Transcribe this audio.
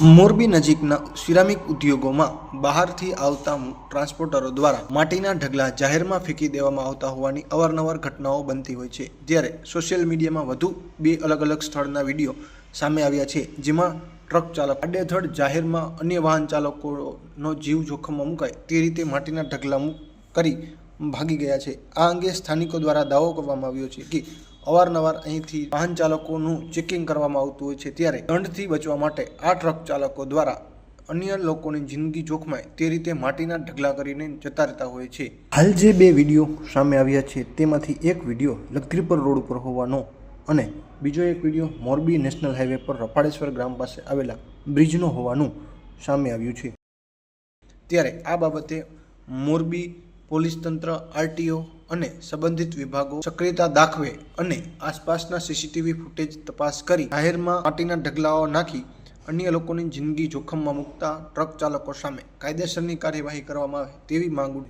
મોરબી નજીકના સિરામિક ઉદ્યોગોમાં બહારથી આવતા ટ્રાન્સપોર્ટરો દ્વારા માટીના ઢગલા જાહેરમાં ફેંકી દેવામાં આવતા હોવાની અવારનવાર ઘટનાઓ બનતી હોય છે. જ્યારે સોશિયલ મીડિયામાં વધુ બે અલગ અલગ સ્થળના વીડિયો સામે આવ્યા છે, જેમાં ટ્રક ચાલક આડેધડ જાહેરમાં અન્ય વાહન ચાલકોનો જીવ જોખમમાં મુકાય તે રીતે માટીના ઢગલા કરી ભાગી ગયા છે. આ અંગે સ્થાનિકો દ્વારા દાવો કરવામાં આવ્યો છે કે અવારનવાર અહીંથી વાહન ચાલકોનું ચેકિંગ કરવામાં આવતું હોય છે ત્યારે દંડથી બચવા માટે આ ટ્રક ચાલકો દ્વારા અન્ય લોકોની જિંદગી જોખમાય તે રીતે માટીના ઢગલા કરીને જતા રહેતા હોય છે. હાલ જે બે વીડિયો સામે આવ્યા છે તેમાંથી એક વીડિયો લખીરપર રોડ ઉપર હોવાનો અને બીજો એક વીડિયો મોરબી નેશનલ હાઈવે પર રફાળેશ્વર ગ્રામ પાસે આવેલા બ્રિજનો હોવાનું સામે આવ્યું છે. ત્યારે આ બાબતે મોરબી પોલીસ તંત્ર, આરટીઓ અને સંબંધિત વિભાગો સક્રિયતા દાખવે અને આસપાસના સીસીટીવી ફૂટેજ તપાસ કરી જાહેરમાં માટીના ઢગલાઓ નાખી અન્ય લોકોની જિંદગી જોખમમાં મૂકતા ટ્રક ચાલકો સામે કાયદેસરની કાર્યવાહી કરવામાં આવે તેવી માંગ